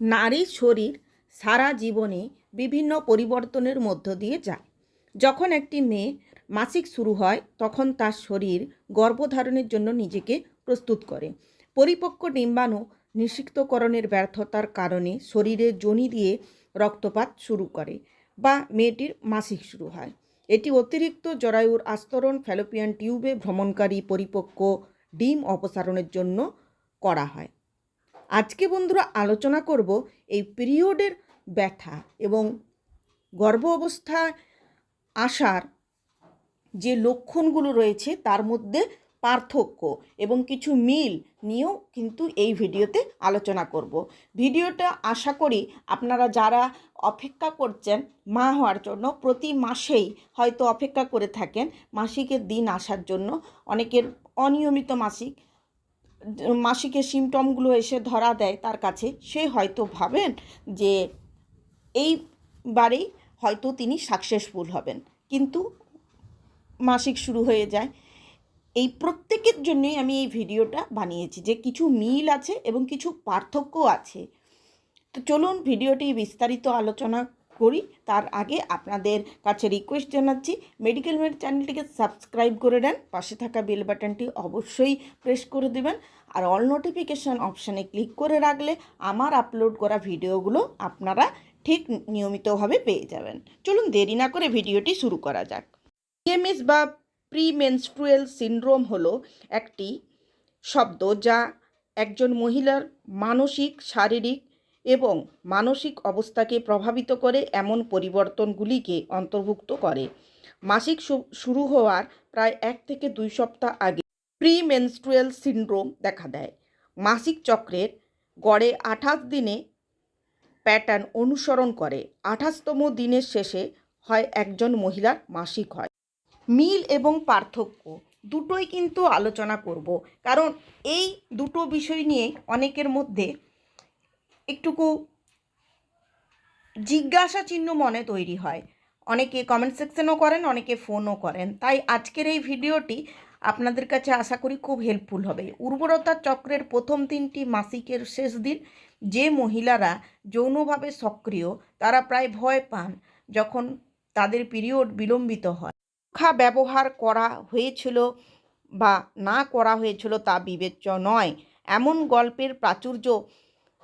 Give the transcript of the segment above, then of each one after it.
নারীর শরীর সারা জীবনে বিভিন্ন পরিবর্তনের মধ্য দিয়ে যায়। যখন একটি মেয়ে মাসিক শুরু হয়, তখন তার শরীর গর্ভধারণের জন্য নিজেকে প্রস্তুত করে। পরিপক্ক ডিম্বাণু নিষিক্তকরণের ব্যর্থতার কারণে শরীরে যোনি দিয়ে রক্তপাত শুরু করে বা মেয়েটির মাসিক শুরু হয়। এটি অতিরিক্ত জরায়ুর আস্তরণ ফ্যালোপিয়ান টিউবে ভ্রমণকারী পরিপক্ক ডিম অপসারণের জন্য করা হয়। আজকে বন্ধুরা আলোচনা করব এই পিরিয়ডের ব্যথা এবং গর্ভ অবস্থায় আসার যে লক্ষণগুলো রয়েছে তার মধ্যে পার্থক্য এবং কিছু মিল নিয়েও কিন্তু এই ভিডিওতে আলোচনা করব। ভিডিওটা আশা করি আপনারা যারা অপেক্ষা করছেন মা হওয়ার জন্য প্রতি মাসেই হয়তো অপেক্ষা করে থাকেন মাসিকের দিন আসার জন্য। অনেকের অনিয়মিত মাসিক মাসিকের সিমটমগুলো এসে ধরা দেয় তার কাছে, সে হয়তো ভাবেন যে এইবারেই হয়তো তিনি সাকসেসফুল হবেন। কিন্তু মাসিক শুরু হয়ে যায়। এই প্রত্যেকের জন্যই আমি এই ভিডিওটা বানিয়েছি যে কিছু মিল আছে এবং কিছু পার্থক্য আছে। তো চলুন ভিডিওটি বিস্তারিত আলোচনা করি। তার আগে আপনাদের কাছে রিকোয়েস্ট জানাচ্ছি মেডিকেল মেড চ্যানেলটিকে সাবস্ক্রাইব করে দেন পাশে থাকা বেল বাটনটি অবশ্যই প্রেস করে দেবেন, আর অল নোটিফিকেশান অপশানে ক্লিক করে রাখলে আমার আপলোড করা ভিডিওগুলো আপনারা ঠিক নিয়মিতভাবে পেয়ে যাবেন। চলুন দেরি না করে ভিডিওটি শুরু করা যাক। পিএমএস বা প্রি মেনস্ট্রুয়াল সিনড্রোম হলো একটি শব্দ যা একজন মহিলার মানসিক, শারীরিক এবং মানসিক অবস্থাকে প্রভাবিত করে এমন পরিবর্তনগুলিকে অন্তর্ভুক্ত করে। মাসিক শুরু হওয়ার প্রায় এক থেকে দুই সপ্তাহ আগে প্রি মেনস্ট্রুয়াল সিনড্রোম দেখা দেয়। মাসিক চক্রের গড়ে আঠাশ দিনে প্যাটার্ন অনুসরণ করে। আঠাশতম দিনের শেষে হয় একজন মহিলার মাসিক হয়। মিল এবং পার্থক্য দুটোই কিন্তু আলোচনা করব। কারণ এই দুটো বিষয় নিয়ে অনেকের মধ্যে একটুকু জিজ্ঞাসা চিহ্ন মনে তৈরি হয়। অনেকে কমেন্ট সেকশনও করেন, অনেকে ফোনও করেন। তাই আজকের এই ভিডিওটি আপনাদের কাছে আশা করি খুব হেল্পফুল হবে। উর্বরতা চক্রের প্রথম তিনটি মাসিকের শেষ দিন, যে মহিলারা যৌনভাবে সক্রিয়, তারা প্রায় ভয় পান যখন তাদের পিরিয়ড বিলম্বিত হয়। সুরক্ষা ব্যবহার করা হয়েছিল বা না করা হয়েছিল তা বিবেচ্য নয়। এমন গল্পের প্রাচুর্য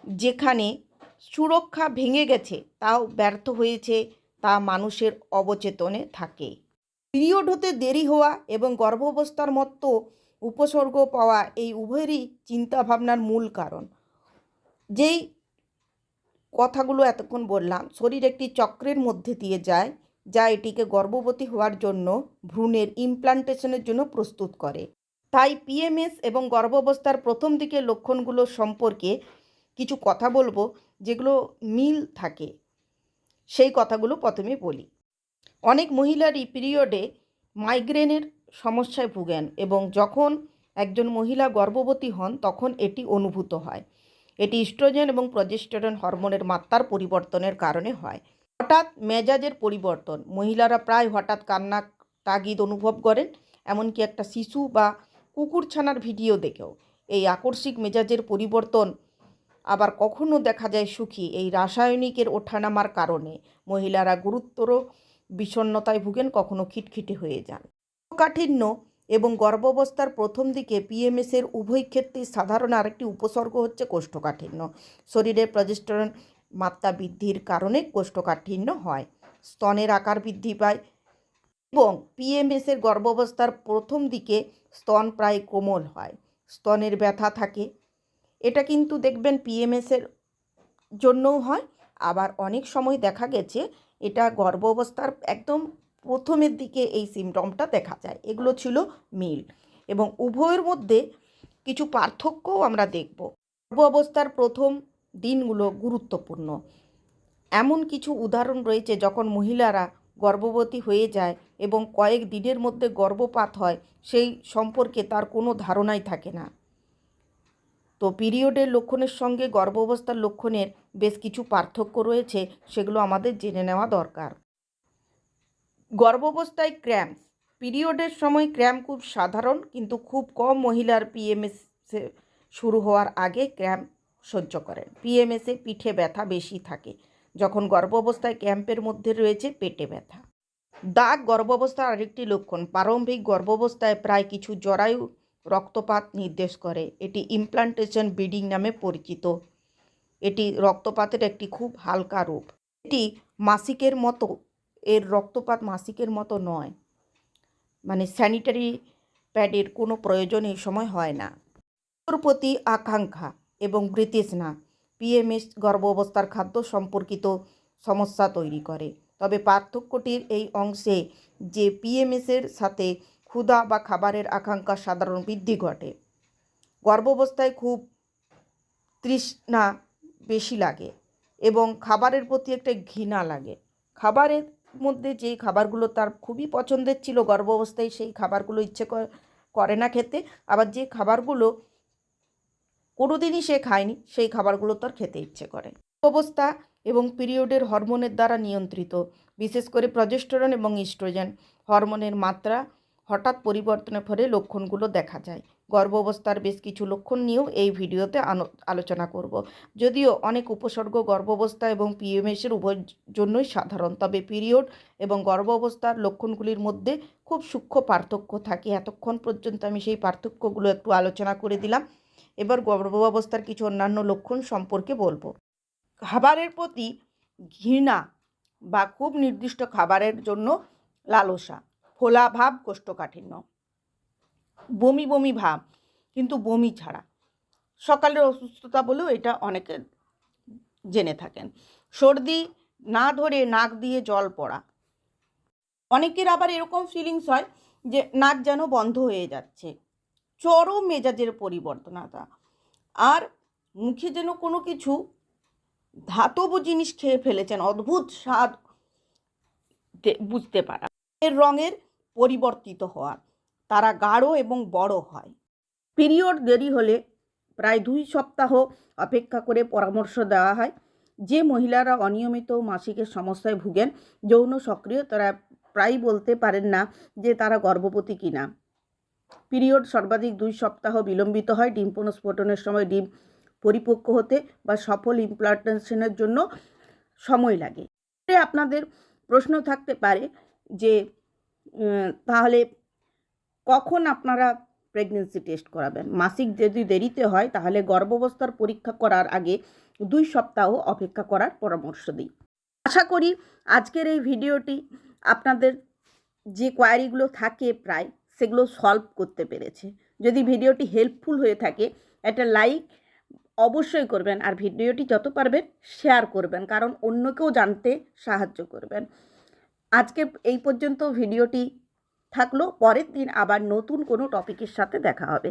যেখানে সুরক্ষা ভেঙে গেছে, তাও ব্যর্থ হয়েছে, তা মানুষের অবচেতনে থাকে। পিরিয়ড হতে দেরি হওয়া এবং গর্ভাবস্থার মতো উপসর্গ পাওয়া এই উভয়েরই চিন্তাভাবনার মূল কারণ। যেই কথাগুলো এতক্ষণ বললাম, শরীর একটি চক্রের মধ্যে দিয়ে যায়, যা এটিকে গর্ভবতী হওয়ার জন্য ভ্রূণের ইমপ্লান্টেশনের জন্য প্রস্তুত করে। তাই পিএমএস এবং গর্ভাবস্থার প্রথম দিকের লক্ষণগুলো সম্পর্কে কিছু কথা বলব যেগুলো মিল থাকে। সেই কথাগুলো প্রথমে বলি। অনেক মহিলারই পিরিয়ডে মাইগ্রেনের সমস্যায় ভুগেন এবং যখন একজন মহিলা গর্ভবতী হন তখন এটি অনুভূত হয়। এটি ইস্ট্রোজেন এবং প্রজেস্টেরন হরমোনের মাত্রার পরিবর্তনের কারণে হয়। হঠাৎ মেজাজের পরিবর্তন, মহিলারা প্রায় হঠাৎ কান্না, তাগিদ অনুভব করেন, এমনকি একটা শিশু বা কুকুরছানার ভিডিও দেখেও। এই আকস্মিক মেজাজের পরিবর্তন আবার কখনো দেখা যায় সুখী এই রাসায়নিকের ওঠানামার কারণে। মহিলারা গুরুতর বিষণ্ণতায় ভুগেন, কখনো খিটখিটে হয়ে যান। কাঠিন্য এবং গর্ভাবস্থার প্রথম দিকে পিএমএসের উভয় ক্ষেত্রেই সাধারণ আরেকটি উপসর্গ হচ্ছে কোষ্ঠকাঠিন্য। শরীরের প্রজেস্টেরন মাত্রা বৃদ্ধির কারণে কোষ্ঠকাঠিন্য হয়। স্তনের আকার বৃদ্ধি পায় এবং পিএমএসের গর্ভাবস্থার প্রথম দিকে স্তন প্রায় কোমল হয়। স্তনের ব্যথা থাকে এটা কিন্তু দেখবেন পিএমএসের জন্যও হয়। আবার অনেক সময় দেখা গেছে, এটা গর্ভ অবস্থার একদম প্রথমের দিকে এই সিমটমটা দেখা যায়। এগুলো ছিল মিল এবং উভয়ের মধ্যে কিছু পার্থক্যও আমরা দেখব। গর্ভ অবস্থার প্রথম দিনগুলো গুরুত্বপূর্ণ। এমন কিছু উদাহরণ রয়েছে যখন মহিলারা গর্ভবতী হয়ে যায় এবং কয়েক দিনের মধ্যে গর্ভপাত হয়, সেই সম্পর্কে তার কোনো ধারণাই থাকে না। তো পিরিয়ডের লক্ষণের সঙ্গে গর্ভাবস্থার লক্ষণের বেশ কিছু পার্থক্য রয়েছে, সেগুলো আমাদের জেনে নেওয়া দরকার। গর্ভাবস্থায় ক্র্যাম্পস। পিরিয়ডের সময় ক্র্যাম্প খুব সাধারণ, কিন্তু খুব কম মহিলার পিএমএস শুরু হওয়ার আগে ক্র্যাম্প সহ্য করেন। পিএমএসে পিঠে ব্যথা বেশি থাকে, যখন গর্ভাবস্থায় ক্যাম্পের মধ্যে রয়েছে পেটে ব্যথা। দাগ গর্ভাবস্থার আরেকটি লক্ষণ। প্রারম্ভিক গর্ভাবস্থায় প্রায় কিছু জরায়ু রক্তপাত নির্দেশ করে। এটি ইমপ্লান্টেশন ব্লিডিং নামে পরিচিত। এটি রক্তপাতের একটি খুব হালকা রূপ। এটি মাসিকের মতো, এর রক্তপাত মাসিকের মতো নয়। মানে স্যানিটারি প্যাডের কোনো প্রয়োজন এই সময় হয় না। প্রতি আকাঙ্ক্ষা এবং বৃতৃষ্ণা পিএমএস গর্ভাবস্থার খাদ্য সম্পর্কিত সমস্যা তৈরি করে। তবে পার্থক্যটির এই অংশে যে পিএমএসের সাথে ক্ষুধা বা খাবারের আকাঙ্ক্ষা সাধারণ বৃদ্ধি ঘটে। গর্ভাবস্থায় খুব তৃষ্ণা বেশি লাগে এবং খাবারের প্রতি একটা ঘৃণা লাগে। খাবারের মধ্যে যে খাবারগুলো তার খুবই পছন্দের ছিল গর্ভাবস্থায়, সেই খাবারগুলো ইচ্ছে করে- না খেতে। আবার যে খাবারগুলো কোনোদিনই সে খায়নি, সেই খাবারগুলো তার খেতে ইচ্ছে করে। অবস্থা এবং পিরিয়ডের হরমোনের দ্বারা নিয়ন্ত্রিত, বিশেষ করে প্রজেস্টরন এবং ইস্ট্রোজেন। হরমোনের মাত্রা হঠাৎ পরিবর্তনের ফলে লক্ষণগুলো দেখা যায়। গর্ভাবস্থার বেশ কিছু লক্ষণ নিয়েও এই ভিডিওতে আলোচনা করব। যদিও অনেক উপসর্গ গর্ভাবস্থা এবং পিএমএসের উভয়ের জন্যই সাধারণ, তবে পিরিয়ড এবং গর্ভাবস্থার লক্ষণগুলির মধ্যে খুব সূক্ষ্ম পার্থক্য থাকে। এতক্ষণ পর্যন্ত আমি সেই পার্থক্যগুলো একটু আলোচনা করে দিলাম। এবার গর্ভাবস্থার কিছু অন্যান্য লক্ষণ সম্পর্কে বলব। খাবারের প্রতি ঘৃণা বা খুব নির্দিষ্ট খাবারের জন্য লালসা। ফোলা ভাব কোষ্ঠকাঠিন্য। বমি বমি ভাব, কিন্তু বমি ছাড়া। সকালের অসুস্থতা বলেও এটা অনেকে জেনে থাকেন। সর্দি না ধরে নাক দিয়ে জল পড়া। অনেকের আবার এরকম ফিলিংস হয় যে নাক যেন বন্ধ হয়ে যাচ্ছে। চরম মেজাজের পরিবর্তনতা আর মুখে যেন কোনো কিছু ধাতব জিনিস খেয়ে ফেলেছেন, অদ্ভুত স্বাদ বুঝতে পারা। এর রঙের পরিবর্তিত হওয়া তারা গাঢ় এবং বড় হয়। পিরিয়ড দেরি হলে প্রায় দুই সপ্তাহ অপেক্ষা করে পরামর্শ দেওয়া হয়। যে মহিলারা অনিয়মিত মাসিকের সমস্যায় ভুগেন, যৌন সক্রিয়, তারা প্রায় বলতে পারেন না যে তারা গর্ভবতী কিনা। পিরিয়ড সর্বাধিক দুই সপ্তাহ বিলম্বিত হয়। ডিম পুনঃস্ফোটনের সময় ডিম পরিপক্ক হতে বা সফল ইমপ্লান্টেশনের জন্য সময় লাগে। আপনাদের প্রশ্ন থাকতে পারে যে তাহলে কখন আপনারা প্রেগনেন্সি টেস্ট করাবেন? মাসিক যদি দেরিতে হয়, তাহলে গর্ভাবস্থার পরীক্ষা করার আগে দুই সপ্তাহ অপেক্ষা করার পরামর্শ দিই। আশা করি আজকের এই ভিডিওটি আপনাদের যে কোয়ারিগুলো থাকে প্রায়, সেগুলো সলভ করতে পেরেছে। যদি ভিডিওটি হেল্পফুল হয়ে থাকে, একটা লাইক অবশ্যই করবেন, আর ভিডিওটি যত পারবেন শেয়ার করবেন, কারণ অন্যকেও জানতে সাহায্য করবেন। আজকে এই পর্যন্ত ভিডিওটি থাকল পরের দিন আবার নতুন কোনো টপিকের সাথে দেখা হবে।